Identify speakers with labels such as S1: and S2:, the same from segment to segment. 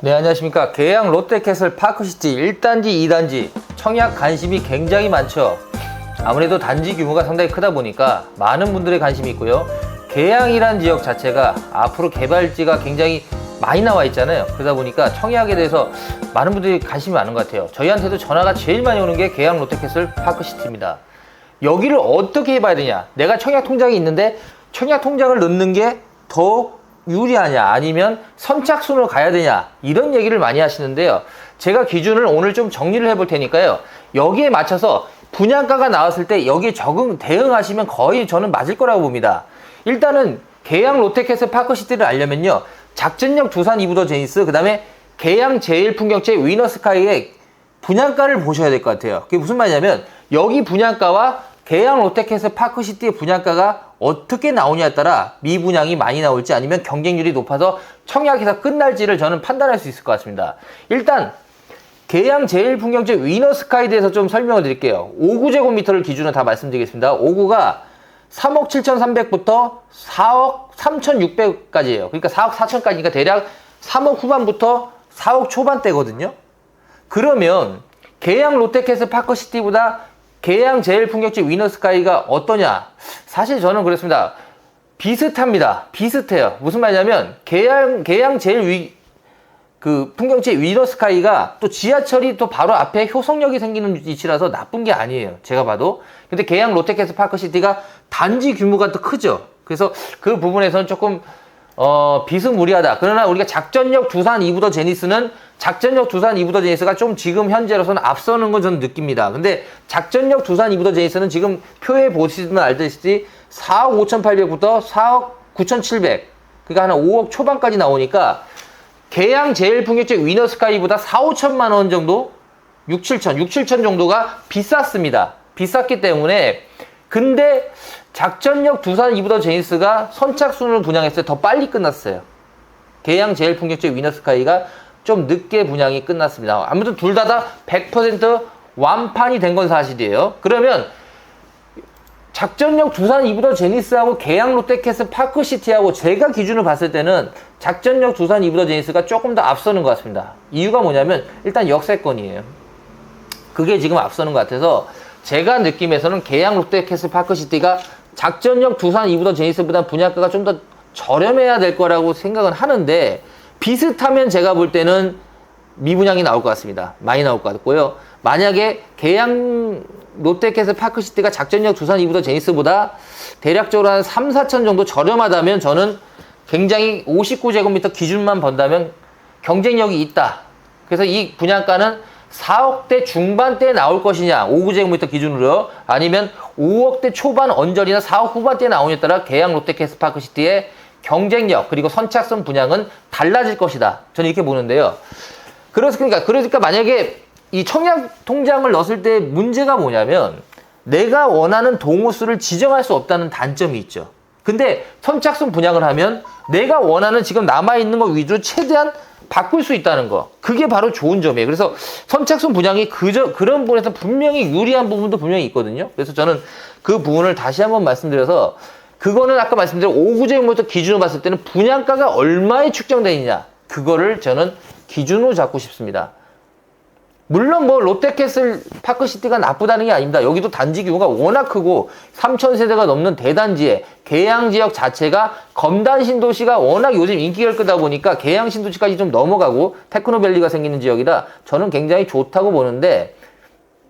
S1: 네, 안녕하십니까. 계양 롯데캐슬 파크시티 1단지, 2단지 청약 관심이 굉장히 많죠. 아무래도 단지 규모가 상당히 크다 보니까 많은 분들의 관심이 있고요. 계양이란 지역 자체가 앞으로 개발지가 굉장히 많이 나와 있잖아요. 그러다 보니까 청약에 대해서 많은 분들이 관심이 많은 것 같아요. 저희한테도 전화가 제일 많이 오는 게 계양 롯데캐슬 파크시티입니다. 여기를 어떻게 해봐야 되냐? 내가 청약 통장이 있는데 청약 통장을 넣는 게 더 유리하냐? 아니면 선착순으로 가야 되냐? 이런 얘기를 많이 하시는데요. 제가 기준을 오늘 좀 정리를 해볼 테니까요. 여기에 맞춰서 분양가가 나왔을 때 여기에 적응, 대응하시면 거의 저는 맞을 거라고 봅니다. 일단은 계양 롯데캐슬 파크시티를 알려면요. 작전역 두산 이부더 제니스, 그 다음에 계양 제일 풍경채 위너스카이의 분양가를 보셔야 될 것 같아요. 그게 무슨 말이냐면 여기 분양가와 계양 롯데캐슬 파크시티의 분양가가 어떻게 나오냐에 따라 미분양이 많이 나올지 아니면 경쟁률이 높아서 청약에서 끝날지를 저는 판단할 수 있을 것 같습니다. 일단 계양 제일 풍경채 위너스카이에 대해서 좀 설명을 드릴게요. 5구제곱미터를 기준으로 다 말씀드리겠습니다. 5구가 3억 7,300부터 4억 3,600까지예요. 그러니까 4억 4천까지니까 대략 3억 후반부터 4억 초반대거든요. 그러면 계양 롯데캐슬 파크시티보다 계양 제일풍경채 위너스카이가 어떠냐? 사실 저는 그렇습니다. 비슷합니다. 비슷해요. 무슨 말이냐면 계양 계양 제일 위, 그 풍경채 위너스카이가 또 지하철이 또 바로 앞에 효성역이 생기는 위치라서 나쁜 게 아니에요. 제가 봐도. 근데 계양 롯데캐슬 파크시티가 단지 규모가 또 크죠. 그래서 그 부분에서는 조금 어, 비스무리하다. 그러나 우리가 작전력 두산 이부더 제니스는 작전력 두산 이부더 제니스가 좀 지금 현재로서는 앞서는 건 저는 느낍니다. 근데 작전력 두산 이부더 제니스는 지금 표에 보시면 알듯이 4억 5,800부터 4억 9,700. 그러니까 한 5억 초반까지 나오니까 계양 제일풍경채 위너스카이보다 4, 5천만 원 정도 6, 7천, 6, 7천 정도가 비쌌습니다. 비쌌기 때문에 근데 작전력 두산 이부더 제니스가 선착순을 분양했을 때 더 빨리 끝났어요. 계양 제일풍경채 위너스카이가 좀 늦게 분양이 끝났습니다. 아무튼 둘 다 다 100% 완판이 된 건 사실이에요. 그러면 작전력 두산 이부더 제니스하고 계양 롯데캐슬 파크시티하고 제가 기준을 봤을 때는 작전력 두산 이부더 제니스가 조금 더 앞서는 것 같습니다. 이유가 뭐냐면 일단 역세권이에요. 그게 지금 앞서는 것 같아서 제가 느낌에서는 계양 롯데캐슬 파크시티가 작전력 두산 이부더 제니스보다 분양가가 좀 더 저렴해야 될 거라고 생각은 하는데 비슷하면 제가 볼 때는 미분양이 나올 것 같습니다. 많이 나올 것 같고요. 만약에 계양 롯데캐슬 파크시티가 작전력 두산 이부더 제니스보다 대략적으로 한 3, 4천 정도 저렴하다면 저는 굉장히 59제곱미터 기준만 본다면 경쟁력이 있다. 그래서 이 분양가는 4억대 중반대에 나올 것이냐 5구제곱미터 기준으로 아니면 5억대 초반 언저리나 4억 후반대에 나오냐에 따라 계양 롯데캐슬 파크시티의 경쟁력 그리고 선착순 분양은 달라질 것이다. 저는 이렇게 보는데요. 그래서 그러니까 그러니까 만약에 이 청약 통장을 넣었을 때 문제가 뭐냐면 내가 원하는 동호수를 지정할 수 없다는 단점이 있죠. 근데 선착순 분양을 하면 내가 원하는 지금 남아있는 거 위주로 최대한 바꿀 수 있다는 거. 그게 바로 좋은 점이에요. 그래서 선착순 분양이 그저, 그런 부분에서 분명히 유리한 부분도 분명히 있거든요. 그래서 저는 그 부분을 다시 한번 말씀드려서 그거는 아까 말씀드린 5구제곱미터 기준으로 봤을 때는 분양가가 얼마에 측정되느냐. 그거를 저는 기준으로 잡고 싶습니다. 물론 뭐 롯데캐슬 파크시티가 나쁘다는 게 아닙니다. 여기도 단지 규모가 워낙 크고 3천 세대가 넘는 대단지에 계양 지역 자체가 검단 신도시가 워낙 요즘 인기가 끄다 보니까 계양 신도시까지 좀 넘어가고 테크노밸리가 생기는 지역이라 저는 굉장히 좋다고 보는데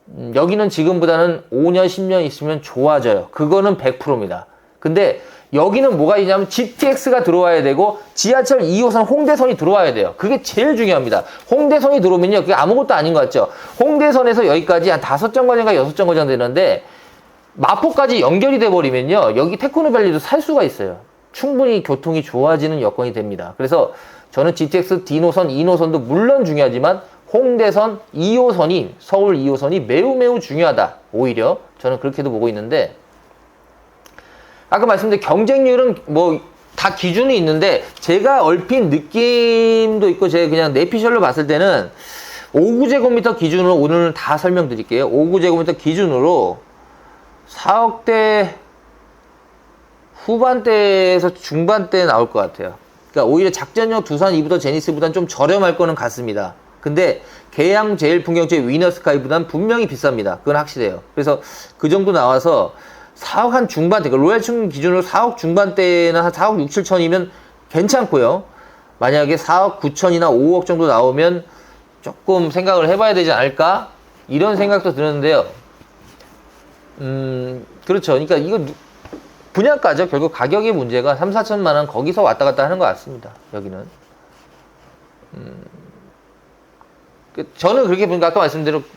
S1: 음, 여기는 지금보다는 5년 10년 있으면 좋아져요. 그거는 100%입니다. 근데 여기는 뭐가 있냐면 GTX가 들어와야 되고 지하철 2호선 홍대선이 들어와야 돼요. 그게 제일 중요합니다. 홍대선이 들어오면요. 그게 아무것도 아닌 것 같죠. 홍대선에서 여기까지 한 다섯 정거장인가 여섯 정거장 되는데 마포까지 연결이 돼 버리면요. 여기 테크노밸리도 살 수가 있어요. 충분히 교통이 좋아지는 여건이 됩니다. 그래서 저는 GTX D노선, 2노선도 물론 중요하지만 홍대선 2호선이 서울 2호선이 매우 매우 중요하다. 오히려 저는 그렇게도 보고 있는데 아까 말씀드린 경쟁률은 뭐 다 기준이 있는데 제가 얼핏 느낌도 있고 제가 그냥 내피셜로 봤을 때는 5구제곱미터 기준으로 오늘 다 설명드릴게요. 5구제곱미터 기준으로 4억대 후반대에서 중반대 나올 것 같아요. 그러니까 오히려 작전력 두산 이브더 제니스보다는 좀 저렴할 거는 같습니다. 근데 계양 제일 풍경제 위너스카이보다는 분명히 비쌉니다. 그건 확실해요. 그래서 그 정도 나와서 4억 한 중반대, 그러니까 로얄층 기준으로 4억 중반대나 한 4억 6, 7천이면 괜찮고요. 만약에 4억 9천이나 5억 정도 나오면 조금 생각을 해봐야 되지 않을까? 이런 생각도 드는데요. 음, 그렇죠. 그러니까 이거 누- 분양가죠. 결국 가격의 문제가 3, 4천만 원 거기서 왔다 갔다 하는 것 같습니다. 여기는. 음, 그 저는 그렇게 보니까 아까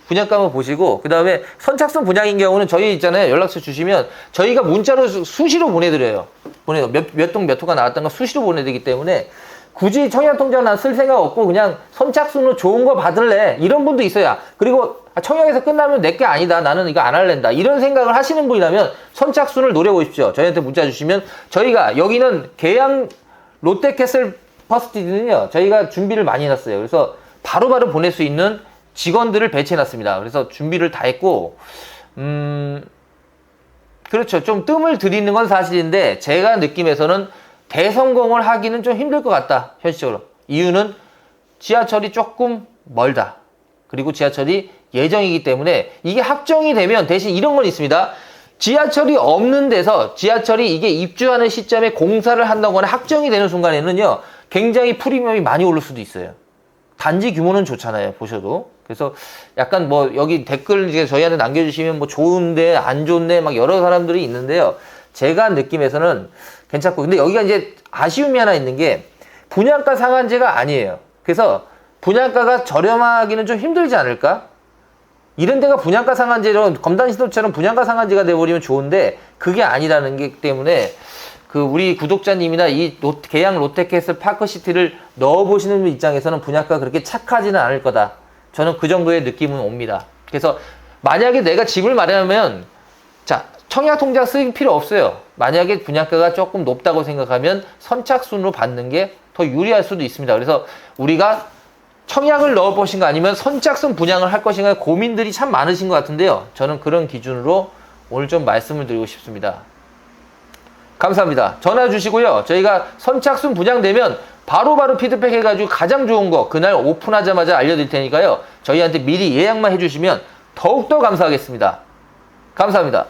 S1: 분양가 한번 보시고 그 다음에 선착순 분양인 경우는 저희 있잖아요. 연락처 주시면 저희가 문자로 수- 수시로 보내드려요. 보내요. 몇, 몇 호가 나왔던 거 수시로 보내드리기 때문에 굳이 청약통장 난 쓸 생각 없고 그냥 선착순으로 좋은 거 받을래 이런 분도 있어요. 그리고 아, 청약에서 끝나면 내 게 아니다. 나는 이거 안 할랜다. 이런 생각을 하시는 분이라면 선착순을 노려보십시오. 저희한테 문자 주시면 저희가 여기는 계양 롯데캐슬 퍼스티드는요. 저희가 준비를 많이 해놨어요. 그래서 바로 바로 보낼 수 있는 직원들을 배치해 놨습니다. 그래서 준비를 다 했고 음 그렇죠. 좀 뜸을 들이는 건 사실인데 제가 느낌에서는 대성공을 하기는 좀 힘들 것 같다. 현실적으로. 이유는 지하철이 조금 멀다. 그리고 지하철이 예정이기 때문에 이게 확정이 되면 대신 이런 건 있습니다. 지하철이 없는 데서 지하철이 이게 입주하는 시점에 공사를 한다거나 확정이 되는 순간에는요. 굉장히 프리미엄이 많이 오를 수도 있어요. 단지 규모는 좋잖아요. 보셔도. 그래서 약간 뭐 여기 댓글 이제 저희한테 남겨주시면 뭐 좋은데 안 좋은데 막 여러 사람들이 있는데요. 제가 느낌에서는 괜찮고. 근데 여기가 이제 아쉬움이 하나 있는 게 분양가 상한제가 아니에요. 그래서 분양가가 저렴하기는 좀 힘들지 않을까? 이런 데가 분양가 상한제로 검단 시도처럼 분양가 상한제가 돼버리면 좋은데 그게 아니라는 게 때문에 그 우리 구독자님이나 이 롯, 계양 롯데캐슬 파크시티를 넣어보시는 입장에서는 분양가 그렇게 착하지는 않을 거다. 저는 그 정도의 느낌은 옵니다. 그래서 만약에 내가 집을 마련하면 자 청약 통장 쓸 필요 없어요. 만약에 분양가가 조금 높다고 생각하면 선착순으로 받는 게 더 유리할 수도 있습니다. 그래서 우리가 청약을 넣어보신 거 아니면 선착순 분양을 할 것인가 고민들이 참 많으신 것 같은데요. 저는 그런 기준으로 오늘 좀 말씀을 드리고 싶습니다. 감사합니다. 전화 주시고요. 저희가 선착순 분양되면 바로 바로 피드백 해가지고 가장 좋은 거 그날 오픈하자마자 알려드릴 테니까요. 저희한테 미리 예약만 해주시면 더욱더 감사하겠습니다. 감사합니다.